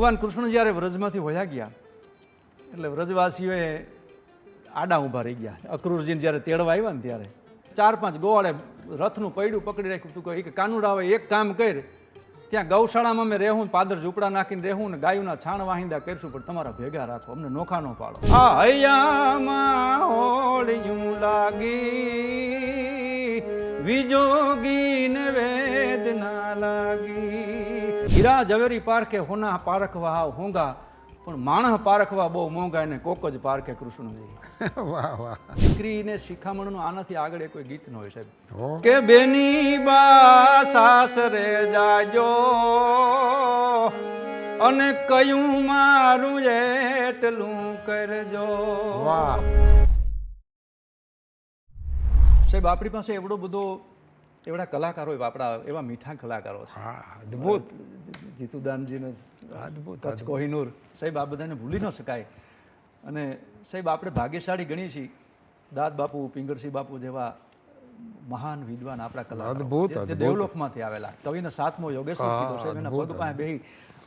ભગવાન કૃષ્ણ જ્યારે વ્રજમાંથી વયા ગયા, એટલે વ્રજવાસીઓએ આડા ઊભા રહી ગયા. અક્રૂરજીને જ્યારે તેડવા આવ્યા ને ત્યારે, ચાર પાંચ ગોવાળે રથનું પૈડું પકડી રાખ્યું તું કે કાનુડાવે એક કામ કર, ત્યાં ગૌશાળામાં અમે રહેવું પાદર ઝૂંપડા નાખીને રહેવું ને ગાયુના છાણ વાહિંદા કરશું, પણ તમારા ભેગા રાખો, અમને નોખા નો પાડો. આ હૈયામાં હોળિયું લાગી, વિજોગીને વેદના લાગી. હીરા ઝવેરી પારખે હોના પારખવા હોંગા પણ માણસ પારખવા બહુ મોંઘા ને કોક જ પારખે કૃષ્ણજી વાહ વાહ. દીકરીને શિખામણનું આનાથી આગળ કોઈ ગીત ન હોય સાહેબ. કે બેની બા સાસરે જાજો અને કયું મારું એટલું કરજો. વાહ. સાહેબ આપણી પાસે એવડો બધો એવડા કલાકારો આપણા એવા મીઠા કલાકારો છે. હા અદ્ભુત. જીતુદાનજીને અદ્ભુત કોહિનુર સાહેબ આ બધાને ભૂલી ન શકાય. અને સાહેબ આપણે ભાગ્યશાળી ગણીએ છીએ દાદ બાપુ પિંગળસિંહ બાપુ જેવા મહાન વિદ્વાન આપણા કલાકારો. અદ્ભુત, દેવલોકમાંથી આવેલા. કવિને સાતમો યોગેશ્વર કીધો સાહેબ એના પગ પાસે બેહી.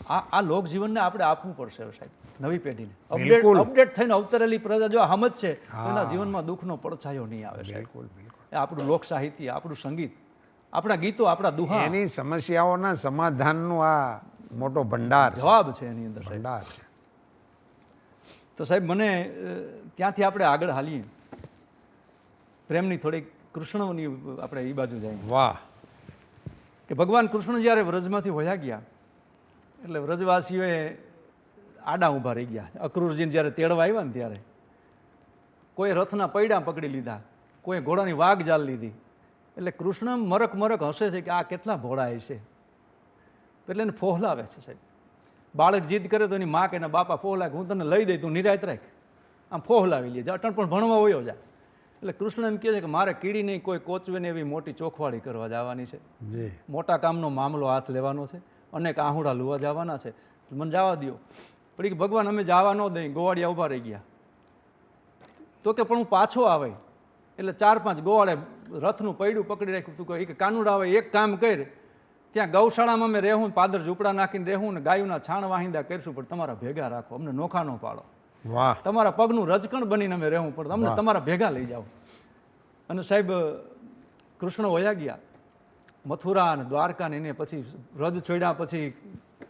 આ આ લોકજીવનને આપણે આપવું પડશે સાહેબ નવી પેઢીને. અપડેટ અપડેટ થઈને અવતરેલી પ્રજા જો સમજ છે તો એના જીવનમાં દુઃખનો પડછાયો નહીં આવે એ આપણું લોક સાહિત્ય આપણું સંગીત આપણા ગીતો આપણા દુહા. એની સમસ્યાઓના સમાધાનનો આ મોટો ભંડાર જવાબ છે એની અંદર ભંડાર તો સાહેબ મને ત્યાંથી આપણે આગળ હાલીએ. પ્રેમની થોડીક કૃષ્ણની આપણે એ બાજુ જઈએ. વાહ. કે ભગવાન કૃષ્ણ જ્યારે વ્રજમાંથી વયા ગયા એટલે વ્રજવાસીઓએ આડા ઊભા રહી ગયા. અક્રૂરજીને જ્યારે તેડવા આવ્યા ને ત્યારે કોઈ રથના પૈડા પકડી લીધા કોઈ ઘોડાની વાઘ જાલ લીધી. એટલે કૃષ્ણ મરક મરક હસે છે કે આ કેટલા ભોળાય છે. એટલે એને ફોહલાવે છે સાહેબ. બાળક જીદ કરે તો એની મા કે એના બાપા ફોહલા કે હું તને લઈ દઈ તું નિરાયત રાખ. આમ ફોહલાવી લે અટણ પણ ભણવા હોયો જાય એટલે કૃષ્ણ એમ કહે છે કે મારે કીડી નહીં કોઈ કોચવે ને એવી મોટી ચોખવાળી કરવા જવાની છે. જી. મોટા કામનો મામલો હાથ લેવાનો છે. અનેક આહુડા લુવા જવાના છે. મને જવા દો પણ કે ભગવાન અમે જવા ન દઈ ગોવાળિયા ઊભા રહી ગયા. તો કે પણ હું પાછો આવે. એટલે ચાર પાંચ ગોવાળે રથનું પૈડું પકડી રાખ્યું તું કે કાનુડા આવે એક કામ કર. ત્યાં ગૌશાળામાં અમે રહેવું પાદર ઝૂંપડા નાખીને રહેવું ને ગાયુના છાણ વાહિંદા કરીશું પણ તમારા ભેગા રાખો અમને નોખા નો પાડો. વાહ. તમારા પગનું રજકણ બનીને અમે રહેવું પણ અમને તમારા ભેગા લઈ જાઓ. અને સાહેબ કૃષ્ણ વયા ગયા. મથુરા અને દ્વારકા ને એને પછી રજ છોડ્યા પછી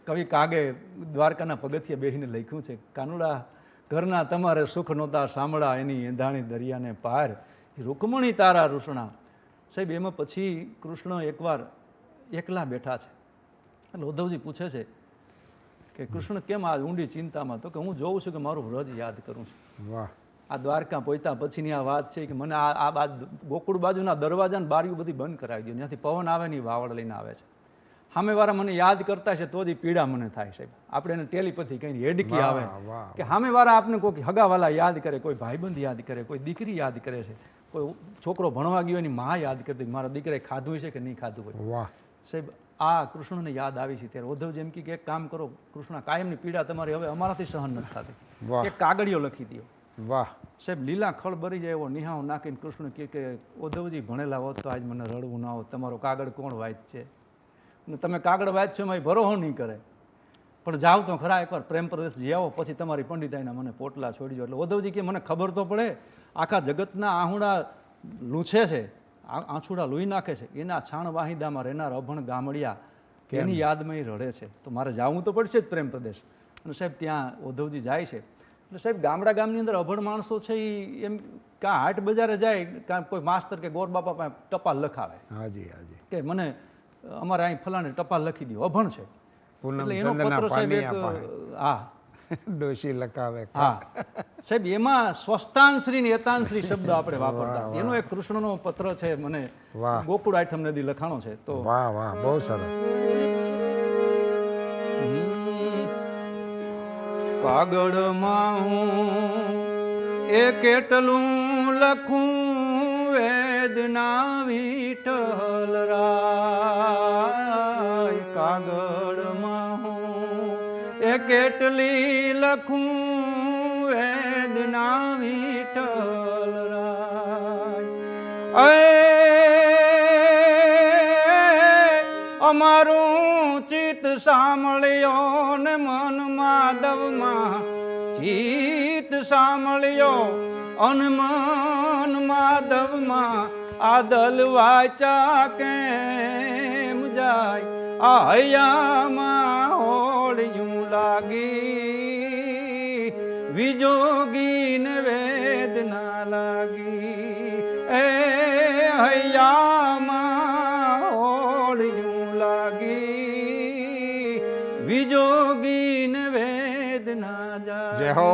કવિ કાગે દ્વારકાના પગથિયે બેસીને લખ્યું છે કાનુડા ઘરના તમારે સુખ નહોતા સાંભળા એની એંધાણી દરિયાને પાર. રૂકમણી તારા રૂષણા સાહેબ એમાં પછી કૃષ્ણ એકવાર એકલા બેઠા છે. એટલે ઉદ્ધવજી પૂછે છે કે કૃષ્ણ કેમ આ ઊંડી ચિંતામાં? તો કે હું જોઉં છું કે મારું વ્રજ યાદ કરું છું. વાહ. આ દ્વારકા પોતા પછીની આ વાત છે કે મને આ આ ગોકુળ બાજુના દરવાજાને બારીઓ બધી બંધ કરાવી દો ત્યાંથી પવન આવે ને વાવડ લઈને આવે છે. સામેવાળા મને યાદ કરતા છે તો જ પીડા મને થાય સાહેબ. આપણે એને ટેલિપથી કહીને હેડકી આવે. કે સામેવાળા આપને કોઈ હગાવાલા યાદ કરે કોઈ ભાઈબંધ યાદ કરે કોઈ દીકરી યાદ કરે છે કોઈ છોકરો ભણવા ગયો એની મા યાદ કરતી મારા દીકરાએ ખાધું છે કે નહીં ખાધું હોય. વાહ. સાહેબ આ કૃષ્ણને યાદ આવી છે ત્યારે ઉદ્ધવજી એમ કે એક કામ કરો કૃષ્ણ કાયમની પીડા તમારી હવે અમારાથી સહન નથી થતી. એક કાગળિયો લખી દો વાહ. સાહેબ લીલા ખળ ભરી જાય એવો નિહાવ નાખીને કૃષ્ણ કે ઉદ્ધવજી ભણેલા હોત તો આજ મને રડવું ના હોત તમારો કાગળ કોણ વાંચ છે અને તમે કાગળ વાંચશો એમાં ભરોહો નહીં કરે. પણ જાઓ તો ખરા એકવાર પ્રેમ પ્રદેશ જઈ આવો પછી તમારી પંડિતાઈના મને પોટલા છોડી દો એટલે ઉદ્ધવજી કે મને ખબર તો પડે આખા જગતના આહુડા લૂછે છે આ- આંછુડા લૂઈ નાખે છે. એના છાણ વાહિદામાં રહેનાર અભણ ગામડિયા એની યાદમાં એ રડે છે. તો મારે જાવું તો પડશે જ પ્રેમ પ્રદેશ. અને સાહેબ ત્યાં ઉદ્ધવજી જાય છે. એટલે સાહેબ ગામડા ગામની અંદર અભણ માણસો છે એ એમ કાં હાટ બજારે જાય કાં કોઈ માસ્તર કે ગોર બાપા પાસે ટપાલ લખાવે. હાજી હાજી. કે મને અમારે અહીં ફલાણે ટપાલ લખી દો અભણ છે. એટલે એનો પત્ર સાહેબ એક હા. ડોશી લખાવે. હા. સાહેબ એમાં સ્વસ્થાનશ્રી ને એતાનશ્રી શબ્દ આપણે વાપરતા. એનો એક કૃષ્ણનો પત્ર છે મને. ગોકુળ આઠમ નદી લખાણો છે તો વાહ વાહ બહુ સરસ. કાગળમાં હું એ કેટલું લખું વેદના વિઠ્ઠલ રાય કાગળમાં એ કેટલી લખું? વેદના વિઠ્ઠલ રાય અમારું ચિત્ત સાંભળ્યો ને મન માધવમાં. ચિત્ત સાંભળ્યો અન મન માધવમાં આદલ વાચા કેમ જાય આ હૈયામાં હોળિયું લાગી, વિજોગીને વેદના લાગી એ હૈયામાં હોળિયું લાગી, વિજોગીને વેદના જાય જય હો.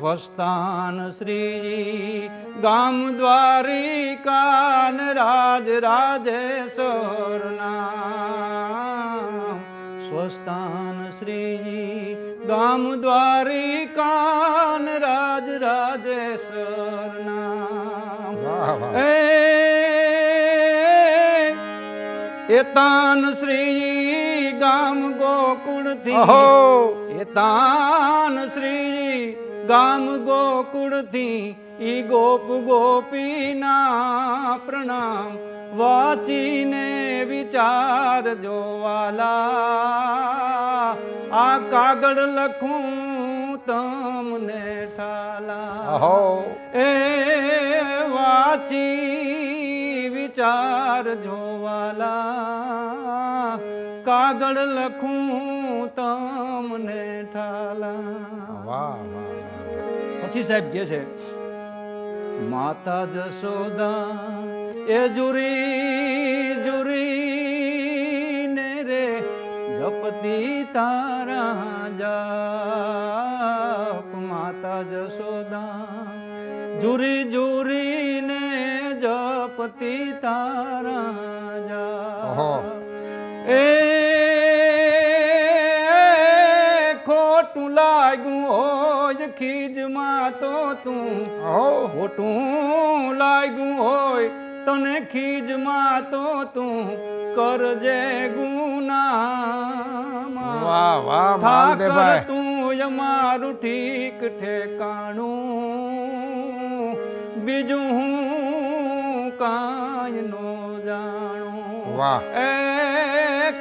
સ્વસ્થાન શ્રી ગામ દ્વારિકાન રાજ રાજેશ્વરના સ્વસ્થાન શ્રી ગામ દ્વારિકાન રાજ રાજેશ્વરના એ તાન શ્રી ગામ ગોકુળથી. એ તાન શ્રી ગામ ગોકુળથી ઈ ગોપ ગોપીના પ્રણામ વાચીને વિચાર જોવાલા. આ કાગળ લખું તમને ઠાલા. એ વાચી વિચાર જોવાલા. કાગળ લખું તમને ઠાલા. વાહ વાહ. પછી સાહેબ કે છે માતા જશોદા એ જુરી જુરી ને રે જપતી તારા જાપ માતા જશોદા જુરી જુરી ને જપતી તારા. જાપ એ ખોટું લાગ્યું હોય ખીજમાં તો તું ખોટું લાગ્યું હોય તને ખીજમાં તો તું કરજે ગુના વાહ વાહ ઠાકર તું અમારું ઠીક ઠેકાણું બીજું હું કાંઈ નો જાણું. વાહ. એ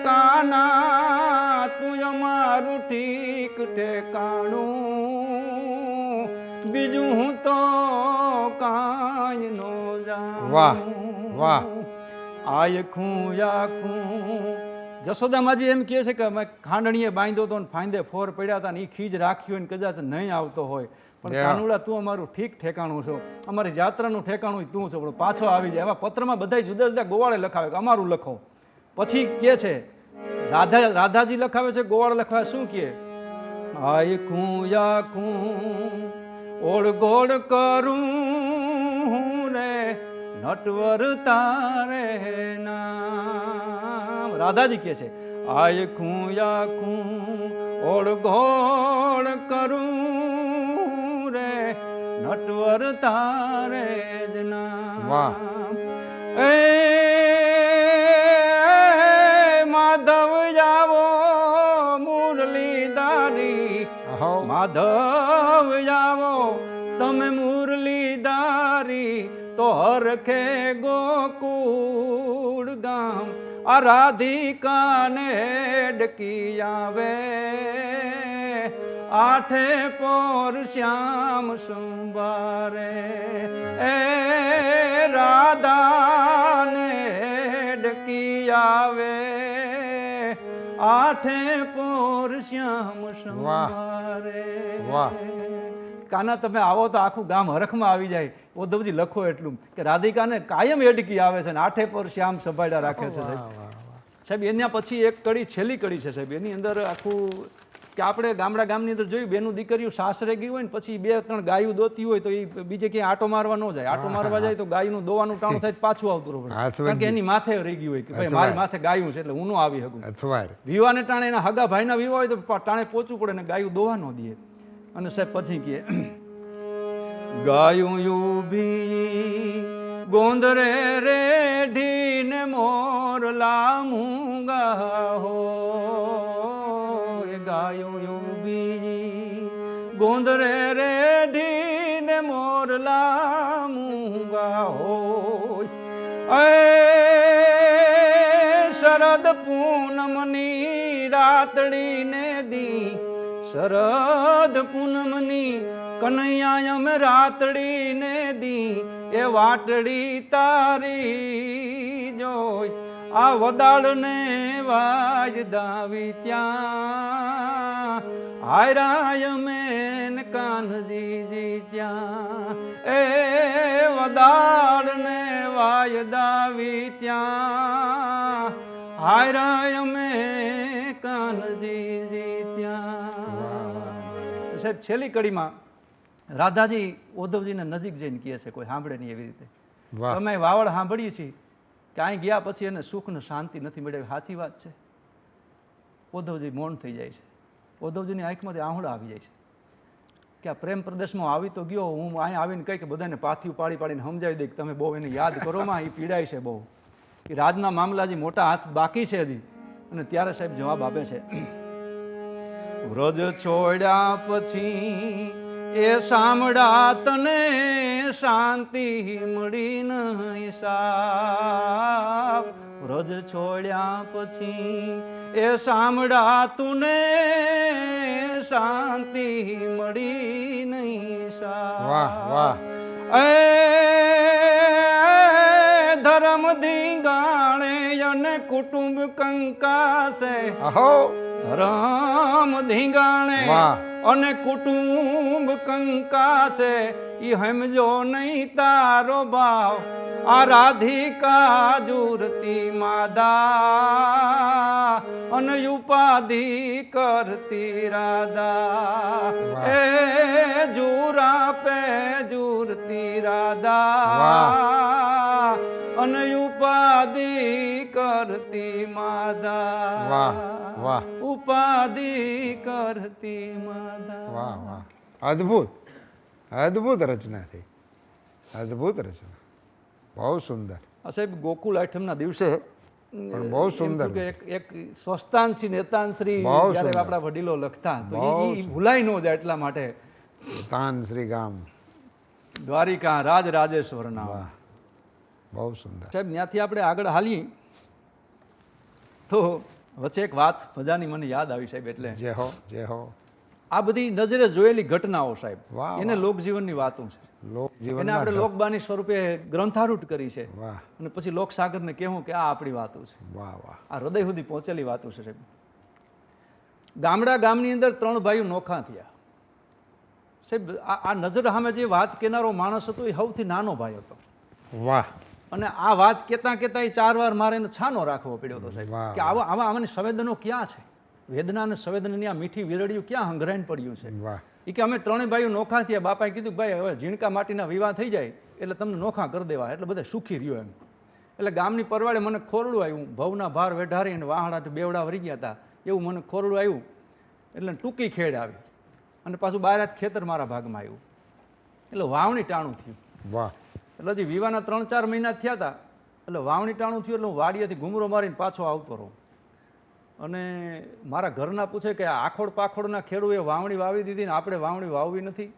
કાના તું અમારું ઠીક ઠેકાણું. બીજું હું તો કાંઈ નો જાણું. વાહ, વાહ. આયખું યાખું. જશોદામાજી એમ કહે છે કે અમે ખાંડણીએ બાંધ્યો હતો ને ફાંદે ફોર પડ્યા હતા ને એ ખીજ રાખ્યો હોય ને કદાચ નહીં આવતો હોય. પણ કાનુડા તું અમારું ઠીક ઠેકાણું છો. અમારી જાત્રાનું ઠેકાણું તું છો. પણ પાછો આવી જાય. એવા પત્રમાં બધા જુદા જુદા ગોવાળે લખાવે કે અમારું લખો. પછી કે છે રાધા રાધાજી લખાવે છે ગોવાળ લખાવે શું કે આયખું યાખું ઓળગોળ કરું રે નટવર તારે નામ. રાધાજી કે છે આયખું યાખું ઓળગોળ કરું રે નટવર તારે જ વાહ. નામ. એ માધવ જાવો તમે મુરલીધારી તો હરખે ગોકુળ ગામ. આ રાધિકાને ડકી આવે, આઠે પોર શ્યામ સંવારે એ રાધાને ડકી આવે. આઠે પોર શ્યામ સંવારે વાહ. કાના તમે આવો તો આખું ગામ હરખમાં આવી જાય. ઉદ્ધવજી લખો એટલું કે રાધિકાને કાયમ એડકી આવે છે ને આઠે પર શ્યામ સંભાળ્યા રાખે છે સાહેબ. સાહેબ એના પછી એક કડી છેલ્લી કડી છે સાહેબ. એની અંદર આખું કે આપણે ગામડા ગામની અંદર જોયું બેનું દીકરીઓ સાસરે ગયું હોય ને પછી બે ત્રણ ગાયું દોતી હોય તો એ બીજે ક્યાંય આટો મારવા ન જાય. આટો મારવા જાય તો ગાયનું દોવાનું ટાણું થાય પાછું આવતું રહે. કારણ કે એની માથે રહી ગયું હોય કે ભાઈ મારી માથે ગાયું છે એટલે હું ન આવી શકું. વિવાને ટાણે એના હગા ભાઈના વિવાહ હોય તો ટાણે પહોંચવું પડે ને ગાયું દોવા ન દે અને સાહેબ પછી કહે ગાયું ઊભી ગોંદરે રેઢીને મોર લામુંગા હો. એ બીજી. ગોંદરે રેઢીને મોરલા મૂંગા હોય. એ શરદ પૂનમ પૂનમની રાતડીને દી. શરદ પૂનમની કનૈયા અમે રાતડીને દી. એ વાટડી તારી જોઈ આ વદાળને વાજદાવી ત્યાં. હાયરાય મેન કાનજીજી ત્યાં એ વદાળને વાયદાવી ત્યાં. હાયરાય મે કાનજીજી ત્યાં સાહેબ છેલ્લી કડીમાં રાધાજી ઉદ્ધવજીને નજીક જઈને કહે છે કોઈ સાંભળે નહીં એવી રીતે. અમે વાવડ સાંભળીએ છીએ. કે ગયા પછી એને સુખને શાંતિ નથી મળે સાચી વાત છે. ઉદ્ધવજી મૌન થઈ જાય છે. ઉદ્ધવજીની આંખમાંથી આહુડા આવી જાય છે. કે આ પ્રેમ પ્રદેશમાં આવી તો ગયો, હું અહીંયા આવીને કંઈક બધાને પાથિયું પાડી પાડીને સમજાવી દઈ તમે બહુ એને યાદ કરો માં એ પીડાય છે બહુ. એ રાજના મામલા હજી મોટા હાથ બાકી છે હજી, અને ત્યારે સાહેબ જવાબ આપે છે. વ્રજ છોડ્યા પછી એ સાંભળા તને શાંતિ મળી નહીં સાપ. વ્રજ છોડ્યા પછી એ સાંભળા તુને શાંતિ મળી નહીં સાપ. એ ધર્મ ધીંગાણે અને કુટુંબ કંકાસે અહો. ધરમ ધીંગાણે વાહ. અને કુટુંબ કંકાશે ઈ હમજો નહીં તારો ભાવ. આ રાધિકા જુરતી માદા અને ઉપાધિ કરતી રાધા. એ જુરા પે જુરતી રાધા અને ઉપાધિ કરતી માદા. વાહ, વાહ. ઉપાધિ કરતી વાહ વાહ. અદ્ભુત. અદ્ભુત રચના થઈ. અદ્ભુત રચના. બહુ સુંદર. સાહેબ ગોકુલ આઠમના દિવસે બહુ સુંદર એક એક સ્વસ્તાનશ્રી નેતાનશ્રી જ્યારે આપણા વડીલો લખતા તો એ ઈ- ઈ ન જાય એટલા માટે. તાનશ્રી ગામ. દ્વારિકા રાજ રાજેશ્વર ના બહુ સુંદર. સાહેબ ત્યાંથી આપણે આગળ હાલીએ. તો વચ્ચે એક વાત મજાની મને યાદ આવી સાહેબ એટલે. જે હો જે હો. આ બધી નજરે જોયેલી ઘટનાઓ સાહેબ એને લોકજીવનની વાતો છે. એને આપણે લોકબાની સ્વરૂપે ગ્રંથારૂટ કરી છે. અને પછી લોકસાગરને કહેવું કે આ આપણી વાતો છે. વાહ વાહ. આ હૃદય સુધી પહોંચેલી વાતો છે સાહેબ. ગામડા ગામની અંદર ત્રણ ભાઈઓ નોખા થયા. સાહેબ આ આ નજર સામે જે વાત કેનારો માણસ હતો એ સૌથી નાનો ભાઈ હતો. વાહ. અને આ વાત કહેતા કહેતા એ ચાર વાર મારે એને છાનો રાખવો પડ્યો હતો સાહેબ. કે આવા આવા આવાની સંવેદનો ક્યાં છે? વેદના અને સંવેદનની આ મીઠી વીરડિયું ક્યાં હંગરાઈને પડ્યું છે? એ કે અમે ત્રણેય ભાઈઓ નોખા થયા. બાપાએ કીધું કે ભાઈ હવે ઝીણકા માટીના વિવાહ થઈ જાય એટલે તમને નોખા કરી દેવા. એટલે બધા સુખી રહ્યો એમ. એટલે ગામની પરવાળે મને ખોરડું આવ્યું ભવના ભાર વેઢારી અને વાહડાથી બેવડા વરી ગયા હતા એવું મને ખોરડું આવ્યું એટલે ટૂંકી ખેડ આવી. અને પાછું બહાર જ ખેતર મારા ભાગમાં આવ્યું એટલે વાવણી ટાણું થયું. વાહ. એટલે હજી વિવાહના ત્રણ ચાર મહિના થયા હતા. એટલે વાવણી ટાણું થયું એટલે હું વાડીએથી ઘૂમરો મારીને પાછો આવતો રહું. અને મારા ઘરના પૂછે કે આખોડ પાખોડના ખેડૂએ વાવણી વાવી દીધી ને આપણે વાવણી વાવવી નથી?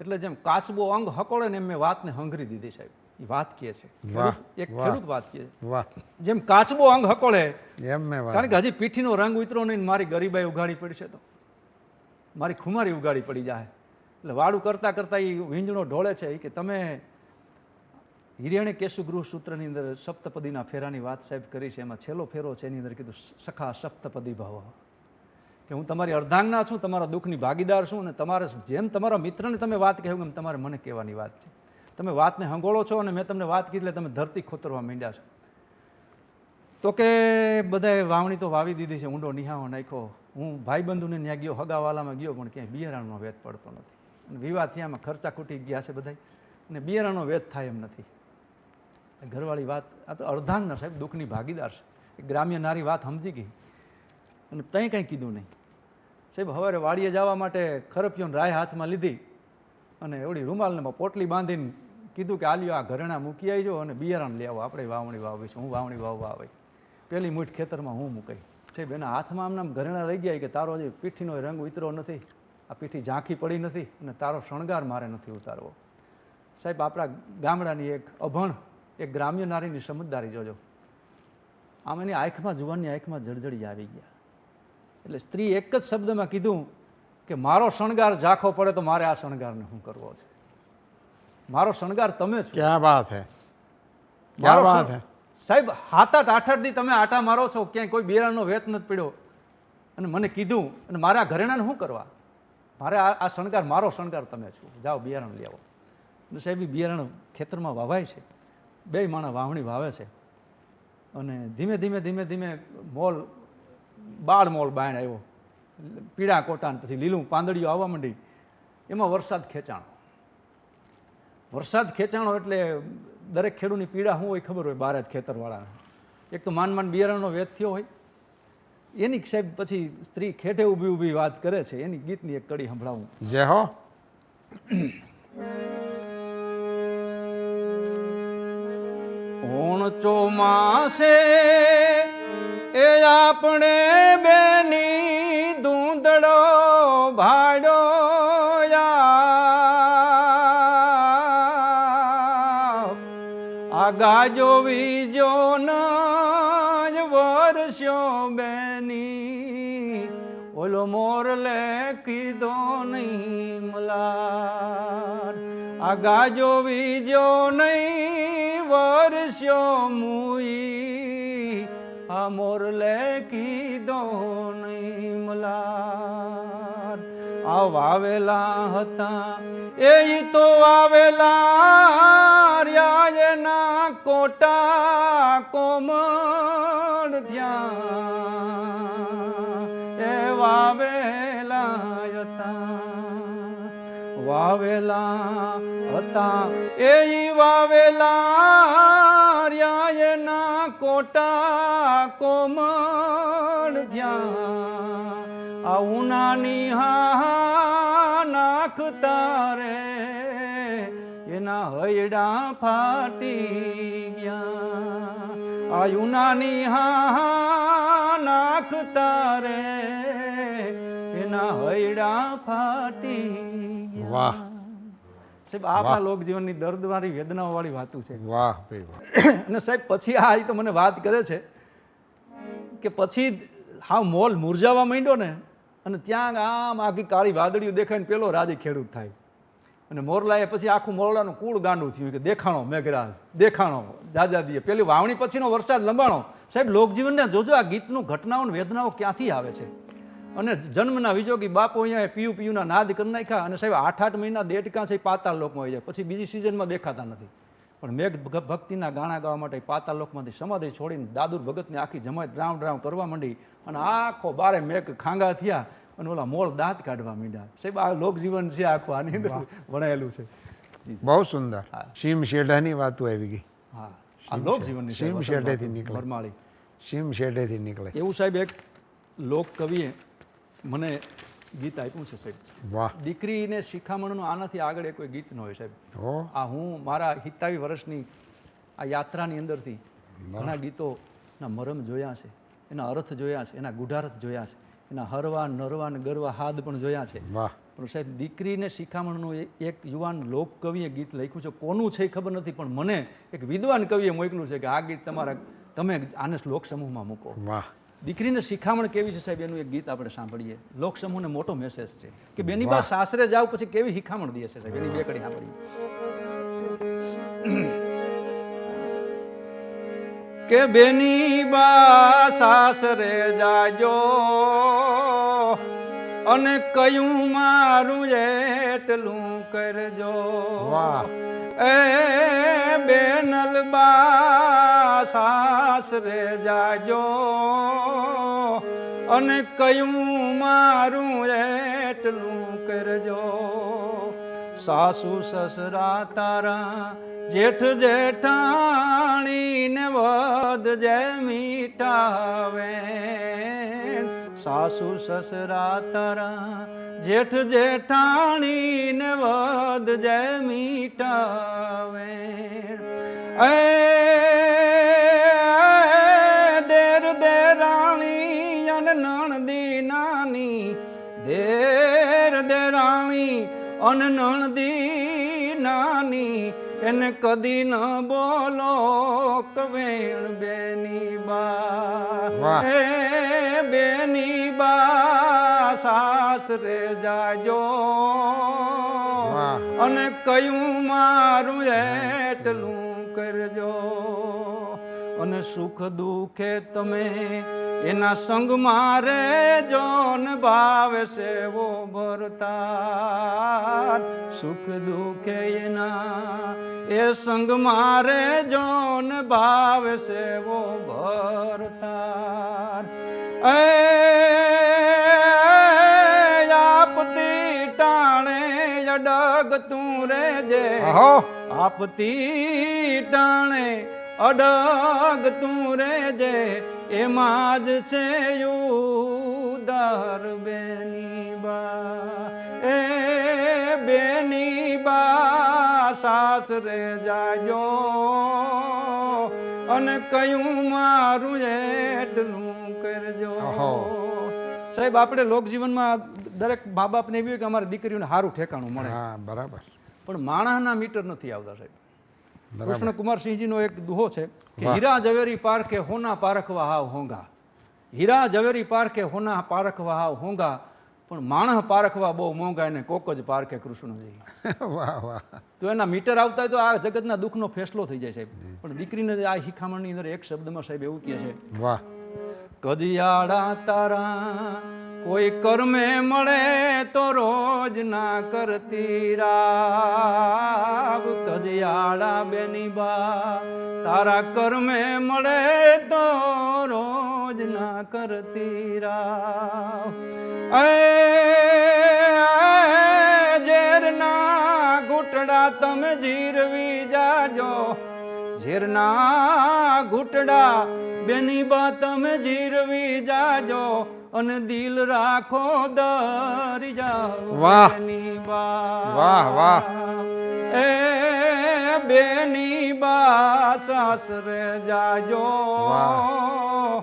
એટલે જેમ કાચબો અંગ હકોળે ને એમ મેં વાતને હંગરી દીધી સાહેબ. એ વાત કહે છે. એક ખેડૂત વાત કહે છે. જેમ કાચબો અંગ હકોળે એમ મેં કારણ કે હજી પીઠીનો રંગ ઉતરો નહીં મારી ગરીબાઈ ઉગાડી પડશે તો. મારી ખુમારી ઉગાડી પડી જાય એટલે વાળું કરતાં કરતાં એ વીંજણો ઢોળે છે. કે તમે હિરિયાણી કેશુ ગૃહ સૂત્રની અંદર સપ્તપદીના ફેરાની વાત સાહેબ કરી છે. એમાં છેલ્લો ફેરો છે, એની અંદર કીધું, સખા સપ્તપદી ભાવ. કે હું તમારી અર્ધાંગના છું, તમારા દુઃખની ભાગીદાર છું અને તમારે જેમ તમારા મિત્રને તમે વાત કહેવું એમ તમારે મને કહેવાની વાત છે. તમે વાતને હંગોળો છો અને મેં તમને વાત કીધી એટલે તમે ધરતી ખોતરવા માંડ્યા છો. તો કે બધાએ વાવણી તો વાવી દીધી છે, ઊંડો નિહાવો નાખ્યો. હું ભાઈબંધુને ત્યાં ગયો, હગાવાલામાં ગયો, પણ ક્યાંય બિયારણનો વેત પડતો નથી. અને વિવાહ થયામાં ખર્ચા ખૂટી ગયા છે બધા અને બિયારણનો વેત થાય એમ નથી. ઘરવાળી વાત આ તો અર્ધાંગના સાહેબ, દુઃખની ભાગીદાર છે. ગ્રામ્ય નારી વાત સમજી ગઈ. અને તઈ કંઈ કીધું નહીં. સાહેબ હવે વાડીએ જવા માટે ખરપિયોને રાય હાથમાં લીધી અને એવડી રૂમાલને પોટલી બાંધીને કીધું કે, આલ્યો, આ ઘરેણા મૂકી આવજો અને બિયારણ લઈ આવો. આપણે વાવણી વાવીશું હું વાવણી વાવવા આવે. પેલી મૂઠ ખેતરમાં હું મૂકાઈ. સાહેબ, એના હાથમાં આમ નામ ઘરેણા લઈ ગયા કે, તારો હજી પીઠીનો રંગ ઉતરો નથી, આ પીઠી ઝાંખી પડી નથી અને તારો શણગાર મારે નથી ઉતારવો. સાહેબ, આપણા ગામડાની એક અભણ એક ગ્રામ્ય નારીની સમજદારી જોજો. આમ એની આંખમાં જુવાનની આંખમાં જળજળી આવી ગયા. એટલે સ્ત્રી એક જ શબ્દમાં કીધું કે મારો શણગાર ઝાંખો પડે તો મારે આ શણગારને શું કરવો છે? મારો શણગાર તમે છો. ક્યાં વાત હે? મારો ક્યાં વાત હે? સાહેબ હાથ આઠ આઠ આઠ દી તમે આટા મારો છો ક્યાંય કોઈ બિરાણનો વેત નથી પડ્યો. અને મને કીધું અને મારે ઘરેણાને શું કરવા? મારે આ આ શણગાર મારો શણગાર તમે છો. જાઓ બિયારણ લઈ આવો. અને સાહેબ બિયારણ ખેતરમાં વાવાય છે. બે માણસ વાવણી વાવે છે. અને ધીમે ધીમે ધીમે ધીમે મોલ, બાળ મોલ બાયણ આવ્યો. પીળા કોટાન પછી લીલું પાંદડીઓ આવવા માંડી. એમાં વરસાદ ખેંચાણો. વરસાદ ખેંચાણો એટલે દરેક ખેડૂની પીડા શું હોય ખબર હોય બાર જ ખેતરવાળાને. એક તો માન માન બિયારણનો વેત થયો હોય. એની સાહેબ પછી સ્ત્રી ખેઠે ઊભી ઊભી વાત કરે છે. એની ગીતની એક કડી સંભળાવું. જય હો. ઓણ ચોમાસે એ આપણે બેની દૂંદડો ભાડો આગા જો બીજો ન વર્ષો બેની. ઓલો મોર લે કીધો નહીં મલાર. આગા જો બીજો નહીં વર્ષો મુઈ આ મોર લે કીધો નહીં મલાર આ હતા એ તો આવેલા રહ્યા એના કોટા કોમળ થયા એ વાવેલા હતા વાવેલા હતા. એ વાવેલા એના કોટા કોમળ થયા આ ઉનાની હા નાખતા રે એના હૈડા ફાટી ગયા. આ યુનાની હા નાખતા રે એના હૈડા ફાટી વાહ. સાહેબ આ આપણા લોક જીવનની દર્દવાળી વેદનાઓ વાળી વાતું છે. વાહ ભાઈ વાહ. અને સાહેબ પછી આ તો મને વાત કરે છે કે પછી હા મોલ મુરઝાવા માંડ્યો ને અને ત્યાં આમ આખી કાળી વાદળીઓ દેખાય ને પેલો રાજી ખેડૂત થાય. અને મોરલાએ પછી આખું મોરલાનું કુળ ગાંડું થયું કે દેખાણો મેઘરાજ દેખાણો જાજા દીએ પેલી વાવણી પછીનો વરસાદ લંબાણો. સાહેબ લોકજીવનને જોજો આ ગીતનું ઘટનાઓ વેદનાઓ ક્યાંથી આવે છે? અને જન્મના વિજોગી બાપો અહીંયા પીયુ પીયુના નાદ કરી નાખ્યા અને સાહેબ આઠ આઠ મહિના દેડકા છે પાતાળ લોકમાં હોય જાય પછી બીજી સિઝનમાં દેખાતા નથી. પણ મેઘ ભક્તિના ગાણા ગાવા માટે પાતાળ લોકમાંથી સમાધિ છોડીને દાદુર ભગતને આખી જમાત ડ્રામ ડ્રામ કરવા માંડી અને આખો બારે મેઘ ખાંગા થયા અને ઓલા મોળ દાંત કાઢવા માંડ્યા. સાહેબ આ લોકજીવન છે આખું આની અંદર વણાયેલું છે. બહુ સુંદર. સીમ શેઢાની વાતો આવી ગઈ. હા. આ લોકજીવનની શીમ સાહેબ શેઢેથી નીકળે. વરમાળી. સીમ શેઢેથી નીકળે. એવું સાહેબ એક લોક કવિએ મને ગીત આપ્યું છે સાહેબ. વાહ. દીકરીને શિખામણનું આનાથી આગળ એ કોઈ ગીત ન હોય સાહેબ. આ હું મારા હિતાવી વર્ષની આ યાત્રાની અંદરથી ઘણા ગીતોના મરમ જોયા છે. એના અર્થ જોયા છે એના ગુઢારથ જોયા છે એના હરવા નરવા ને ગરવા હાદ પણ જોયા છે. વાહ. પણ સાહેબ દીકરીને શિખામણનું એક યુવાન લોક કવિએ ગીત લખ્યું છે. કોનું છે ખબર નથી પણ મને એક વિદ્વાન કવિએ મોકલ્યું છે કે આ ગીત તમારા તમે આને શ્લોક સમૂહમાં મૂકો. વાહ. દીકરીને શિખામણ કેવી છે સાહેબ? એનું એક ગીત આપણે સાંભળીએ. લોક સમૂહને મોટો મેસેજ છે કે બેની બા સાસરે જાવ પછી કેવી શિખામણ દે છે સાહેબ? એની બે કડી સાંભળીએ. કે બેની બા સાસરે જાજો. અને કયું મારું એટલું કરજો. એ બેનલ બા સાસરે જાજો. અને કયું મારું એટલું કરજો. સાસુ સસરા તારા જેઠ જેઠાણી ને વધ જય મીઠાવે સાસુ સસરા તારા જેઠ જેઠાણી ને વદ જય મીઠાવે એ દેર દેરાણી અને નણદી નાની દેર દેરાણી અન નણદી નાની એને કદી ન બોલો કવેણ બેની બા. હે બેની બા સાસરે જાજો. અને કયું મારું એટલું કરજો. સુખ દુઃખે તમે એના સંગ મારે જોન ભાવે સેવો ભરતા સુખ દુઃખે એના એ સંગ મારે જોન ભાવે સેવો ભરતા એ આપતી ટાણે અડગ તું રે જે આપતી ટાણે અડગ તું રેજે એમાં જ છે ઉદાર બેની બા એ બેની બા સાસરે જાજો. અને કયું મારું એટલું કરજો. સાહેબ આપણે લોકજીવનમાં દરેક મા બાપને એવી કે અમારી દીકરીઓને સારું ઠેકાણું મળે. હા બરાબર. પણ માણસના મીટર નથી આવતા સાહેબ. કૃષ્ણ કુમારસિંહજીનો એક દુહો છે કે હીરા ઝવેરી પારખે હોના પારખવા હાવ હોંગા. હીરા ઝવેરી પારખે હોના પારખવા હાવ હોંગા પણ માણસ પારખવા બહુ મોંઘા એને કોક જ પારખે કૃષ્ણજી. વાહ વાહ. તો એના મીટર આવતા તો આ જગતના દુઃખનો ફેસલો થઈ જાય સાહેબ. પણ દીકરીને આ શિખામણની અંદર એક શબ્દમાં સાહેબ એવું કહે છે. વાહ. કદિયાળા તારા કોઈ કર્મે મળે તો રોજ ના કરતી રાવ કજિયાળા બેની બા, તારા કર્મે મળે તો રોજ ના કરતી એ ઝેરના ઘૂંટડા તમે જીરવી જાજો. ઝેરના ઘૂંટડા બેની બા તમે જીરવી જાજો અને દિલ રાખો દરી જાઓ વાહ. બા વાહ, વાહ. એ બેની બા સાસરે જાજો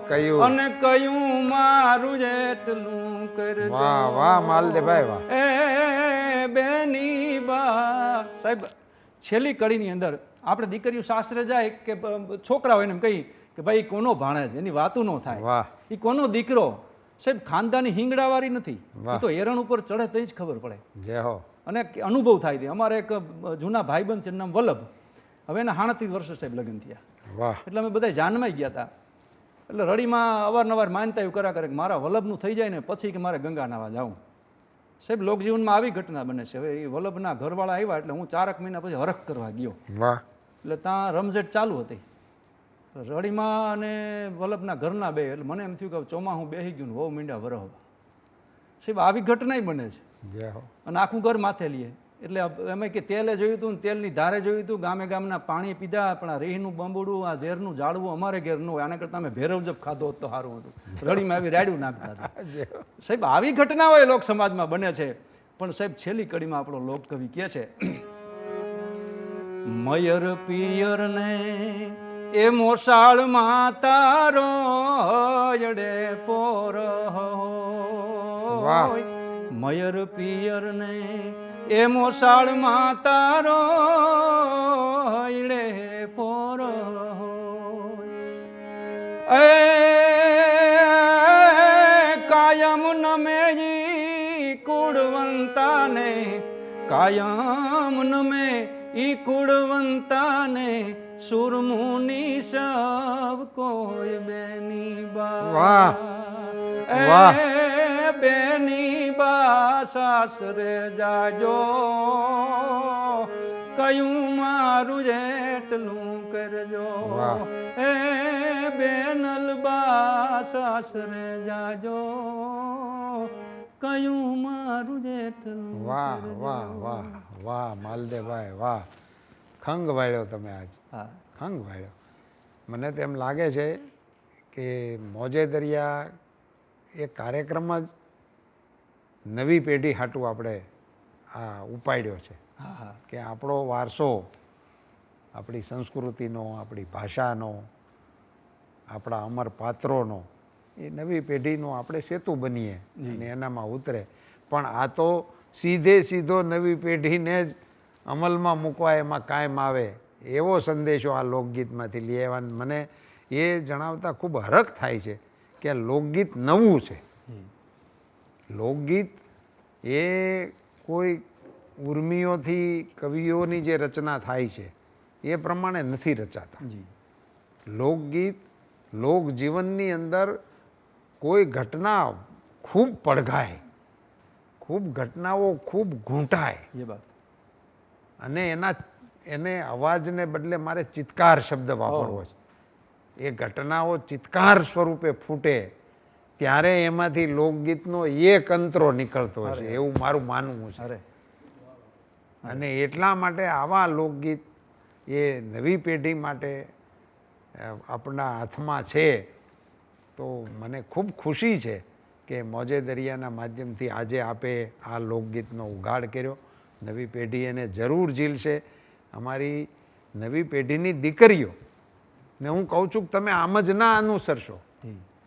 કયું? અને કયું મારું જેટલું કરજો વાહ વાહ માલદેભાઈ વાહ એ બેની બા સાહેબ છેલ્લી કડીની અંદર આપણે દીકરીઓ સાસરે જાય કે છોકરા હોય ને એમ કહી કે ભાઈ કોનો ભાણે છે? એની વાતું ન થાય. એ કોનો દીકરો? સાહેબ ખાનદાની હિંગડાવાળી નથી. એ તો એરણ ઉપર ચડે તો જ ખબર પડે. જય હો. અને અનુભવ થાય છે. અમારે એક જૂના ભાઈબંધ છે એનું નામ વલ્લભ. હવે એના હાણત્રીસ વર્ષે સાહેબ લગ્ન થયા. એટલે અમે બધા જાનમાં ગયા હતા એટલે રડીમાં અવારનવાર માનતા એવું કર્યા કરે કે મારા વલ્લભનું થઈ જાય ને પછી કે મારે ગંગા નાવા જાઉં. સાહેબ લોકજીવનમાં આવી ઘટના બને છે. હવે એ વલ્લભના ઘરવાળા આવ્યા એટલે હું ચારક મહિના પછી હરખ કરવા ગયો. એટલે ત્યાં રમઝેટ ચાલુ હતી. રડીમાં અને વલ્લભના ઘરના બે એટલે મને એમ થયું કે ચોમાહું બેસી ગયું ને વહુ મીંડા વરહવા. સાહેબ આવી ઘટનાય બને છે. અને આખું ઘર માથે લઈએ એટલે અમે કે તેલે જોયું હતું ને તેલની ધારે જોયું હતું ગામે ગામના પાણી પીધા પણ આ રેહીનું બંબુડું આ ઝેરનું ઝાડવું અમારે ઘેરનું હોય. આના કરતાં અમે ભેરવ જપ ખાધો હોત તો સારું હતું. રડીમાં આવી રાડ્યું નાખતા હતા. સાહેબ આવી ઘટનાઓ એ લોક સમાજમાં બને છે. પણ સાહેબ છેલ્લી કડીમાં આપણો લોકકવિ કહે છે મયર પિયર ને એ મોસાળ તારો હયડે પોર. મયર પિયર ને એ મોસાળ તારો હયડે પોરો એ કાયમ નમે કુળવંતાને કાયમ નમે ઈ કુળવંતાને સુરમુનિ સબ કોઈ બેની બા વાહ. બેની બા સાસરે જાજો. કયું મારું જેટલું કરજો. એ બેનલ બા સાસરે જાજો. કયું મારું જેટલું વાહ વાહ વાહ વાહ માલદેભાઈ વાહ. ખંગ વાળ્યો તમે આજ. હા. ખંગ વાળ્યો. મને તો એમ લાગે છે કે મોજે દરિયા એ કાર્યક્રમ જ નવી પેઢી હાટું આપણે આ ઉપાડ્યો છે. કે આપણો વારસો આપણી સંસ્કૃતિનો આપણી ભાષાનો આપણા અમર પાત્રોનો એ નવી પેઢીનો આપણે સેતુ બનીએ અને એનામાં ઉતરે. પણ આ તો સીધે સીધો નવી પેઢીને જ અમલમાં મૂકવા એમાં કાયમ આવે એવો સંદેશો આ લોકગીતમાંથી લઈ આવ્યા મને એ જણાવતા ખૂબ હરખ થાય છે કે લોકગીત નવું છે. લોકગીત એ કોઈ ઉર્મિઓથી કવિઓની જે રચના થાય છે એ પ્રમાણે નથી રચાતા. લોકગીત લોકજીવનની અંદર કોઈ ઘટના ખૂબ પડઘાય ખૂબ ઘટનાઓ ખૂબ ઘૂંટાય. એ વાત. અને એના એને અવાજને બદલે મારે ચિત્કાર શબ્દ વાપરવો છે. એ ઘટનાઓ ચિત્કાર સ્વરૂપે ફૂટે ત્યારે એમાંથી લોકગીતનો એક અંતરો નીકળતો હશે એવું મારું માનવું છે. અને એટલા માટે આવા લોકગીત એ નવી પેઢી માટે આપણા હાથમાં છે. તો મને ખૂબ ખુશી છે કે મોજે દરિયાના માધ્યમથી આજે આપે આ લોકગીતનો ઉઘાડ કર્યો. નવી પેઢી એને જરૂર ઝીલશે. અમારી નવી પેઢીની દીકરીઓ ને હું કહું છું કે તમે આમ જ ના અનુસરશો.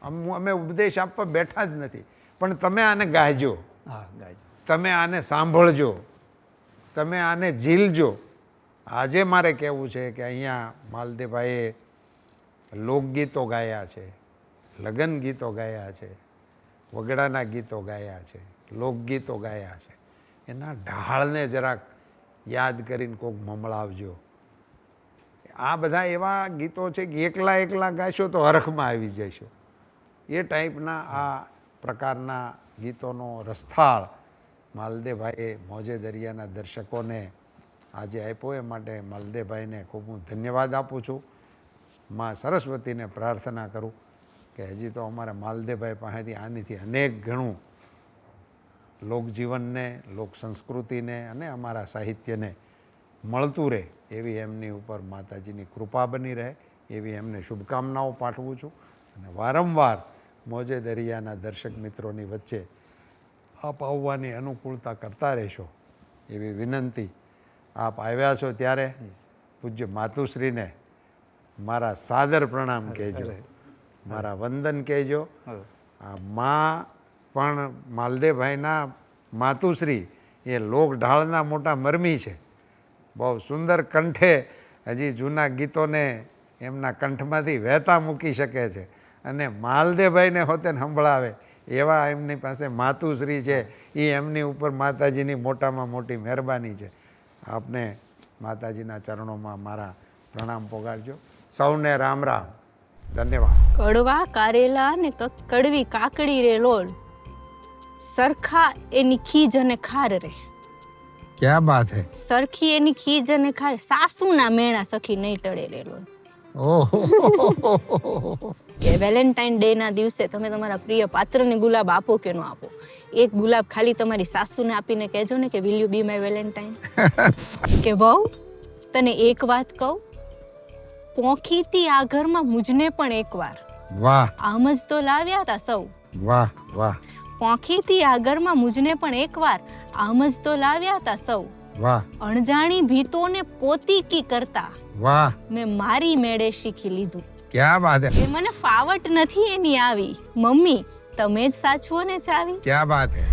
અમ- અમે ઉપદેશ આપવા બેઠા જ નથી. પણ તમે આને ગાય તમે આને સાંભળજો. તમે આને ઝીલજો. આજે મારે કહેવું છે કે અહીંયા માલદેભાઈએ લોકગીતો ગાયા છે લગ્ન ગીતો ગાયા છે વગડાના ગીતો ગાયા છે લોકગીતો ગાયા છે. એના ઢાળને જરાક યાદ કરીને કોક મમળાવજો. આ બધા એવા ગીતો છે કે એકલા એકલા ગાશો તો હરખમાં આવી જશો. એ ટાઈપના આ પ્રકારના ગીતોનો રસથાળ માલદેભાઈએ મોજે દરિયાના દર્શકોને આજે આપ્યો. એ માટે માલદેભાઈને ખૂબ હું ધન્યવાદ આપું છું. માં સરસ્વતીને પ્રાર્થના કરું કે હજી તો અમારા માલદેભાઈ પાસેથી આનીથી અનેક ગણું લોકજીવનને લોક સંસ્કૃતિને અને અમારા સાહિત્યને મળતું રહે એવી એમની ઉપર માતાજીની કૃપા બની રહે એવી એમને શુભકામનાઓ પાઠવું છું. અને વારંવાર મોજે દરિયાના દર્શક મિત્રોની વચ્ચે આપ આવવાની અનુકૂળતા કરતા રહેશો એવી વિનંતી આપ આવ્યા છો ત્યારે પૂજ્ય માતુશ્રીને મારા સાદર પ્રણામ કહેજો. મારા વંદન કહેજો. આ મા પણ માલદેવભાઈના માતુશ્રી એ લોક ઢાળના મોટા મરમી છે. બહુ સુંદર કંઠે હજી જૂના ગીતોને એમના કંઠમાંથી વહેતા મૂકી શકે છે અને માલદેવભાઈને હોતે સંભળાવે એવા એમની પાસે માતુશ્રી છે. એ એમની ઉપર માતાજીની મોટામાં મોટી મહેરબાની છે. આપને માતાજીના ચરણોમાં મારા પ્રણામ પોગાડજો. સૌને રામ રામ. ધન્યવાદ. કડવા કારેલા અને કડવી કાકડી રે લોલ. સરખા એની ખીજ અને ખાર રે ક્યાં વાત હે? સરખી એની ખીજ અને ખાર. સાસુના મેણા સખી નહીં ટળે રેલો કે વેલેન્ટાઇન ડે ના દિવસે તમે તમારા પ્રિય પાત્રને ગુલાબ આપો કે ન આપો? એક ગુલાબ ખાલી તમારી સાસુને આપીને કહેજો ને કે will you be my valentine કે વહુ તને એક વાત કહું? પોખીતી આ ઘરમાં મુજને પણ એકવાર વાહ. આમ જ તો લાવ્યા હતા સૌ. વાહ વાહ. પોખીથી આગળમાં મુજને પણ એકવાર આમ જ તો લાવ્યા હતા સૌ. વાહ. અણજાણી ભીતોને પોતી કી કરતા. વાહ. મેં મારી મેળે શીખી લીધું. ક્યાં વાત હે? એ મને ફાવટ નથી એની આવી. મમ્મી તમે જ સાચવો ને ચાવી? ક્યાં વાત હે?